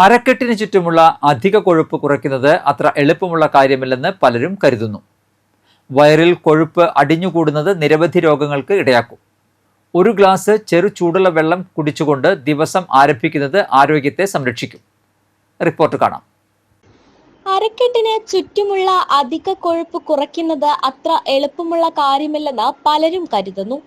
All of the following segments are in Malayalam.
അരക്കെട്ടിന് ചുറ്റുമുള്ള അധിക കൊഴുപ്പ് കുറയ്ക്കുന്നത് അത്ര എളുപ്പമുള്ള കാര്യമല്ലെന്ന് പലരും കരുതുന്നു. വയറിൽ കൊഴുപ്പ് അടിഞ്ഞുകൂടുന്നത് നിരവധി രോഗങ്ങൾക്ക് ഇടയാക്കും. ഒരു ഗ്ലാസ് ചെറു ചൂടുള്ള വെള്ളം കുടിച്ചുകൊണ്ട് ദിവസം ആരംഭിക്കുന്നത് ആരോഗ്യത്തെ സംരക്ഷിക്കും. റിപ്പോർട്ട് കാണാം. അരക്കെട്ടിന് ചുറ്റുമുള്ള അധിക കൊഴുപ്പ് കുറയ്ക്കുന്നത് അത്ര എളുപ്പമുള്ള കാര്യമല്ലെന്ന് പലരും കരുതുന്നു.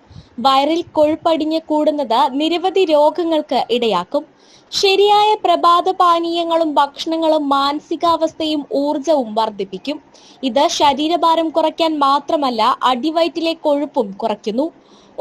വയറിൽ കൊഴുപ്പടിഞ്ഞ് കൂടുന്നത് നിരവധി രോഗങ്ങൾക്ക് ഇടയാക്കും. ശരിയായ പ്രഭാത പാനീയങ്ങളും ഭക്ഷണങ്ങളും മാനസികാവസ്ഥയും ഊർജവും വർദ്ധിപ്പിക്കും. ഇത് ശരീരഭാരം കുറയ്ക്കാൻ മാത്രമല്ല അടിവയറ്റിലെ കൊഴുപ്പും കുറയ്ക്കുന്നു.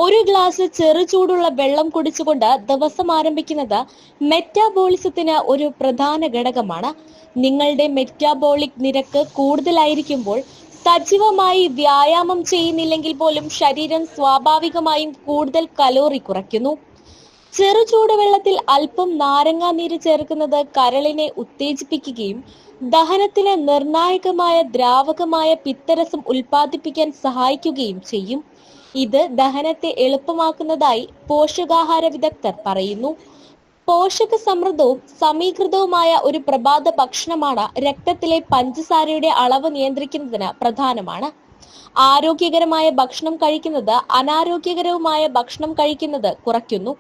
ഒരു ഗ്ലാസ് ചെറു ചൂടുള്ള വെള്ളം കുടിച്ചുകൊണ്ട് ദിവസം ആരംഭിക്കുന്നത് മെറ്റാബോളിസത്തിന് ഒരു പ്രധാന ഘടകമാണ്. നിങ്ങളുടെ മെറ്റാബോളിക് നിരക്ക് കൂടുതലായിരിക്കുമ്പോൾ സജീവമായി വ്യായാമം ചെയ്യുന്നില്ലെങ്കിൽ പോലും ശരീരം സ്വാഭാവികമായും കൂടുതൽ കലോറി കുറയ്ക്കുന്നു. ചെറു വെള്ളത്തിൽ അല്പം നാരങ്ങാ നീര് ചേർക്കുന്നത് കരളിനെ ഉത്തേജിപ്പിക്കുകയും ദഹനത്തിന് നിർണായകമായ ദ്രാവകമായ പിത്തരസം ഉൽപ്പാദിപ്പിക്കാൻ സഹായിക്കുകയും ചെയ്യും. ഇത് ദഹനത്തെ എളുപ്പമാക്കുന്നതായി പോഷകാഹാര വിദഗ്ധർ പറയുന്നു. പോഷക സമൃദ്ധവും സമീകൃതവുമായ ഒരു പ്രഭാത ഭക്ഷണമാണ് രക്തത്തിലെ പഞ്ചസാരയുടെ അളവ് നിയന്ത്രിക്കുന്നതിന് പ്രധാനമാണ്. ആരോഗ്യകരമായ ഭക്ഷണം കഴിക്കുന്നത് അനാരോഗ്യകരവുമായ ഭക്ഷണം കഴിക്കുന്നത് കുറയ്ക്കുന്നു.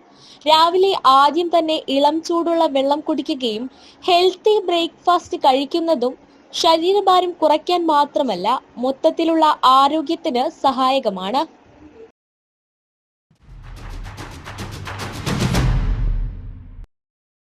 രാവിലെ ആദ്യം തന്നെ ഇളം ചൂടുള്ള വെള്ളം കുടിക്കുകയും ഹെൽത്തി ബ്രേക്ക്ഫാസ്റ്റ് കഴിക്കുന്നതും ശരീരഭാരം കുറയ്ക്കാൻ മാത്രമല്ല മൊത്തത്തിലുള്ള ആരോഗ്യത്തിന് സഹായകമാണ്.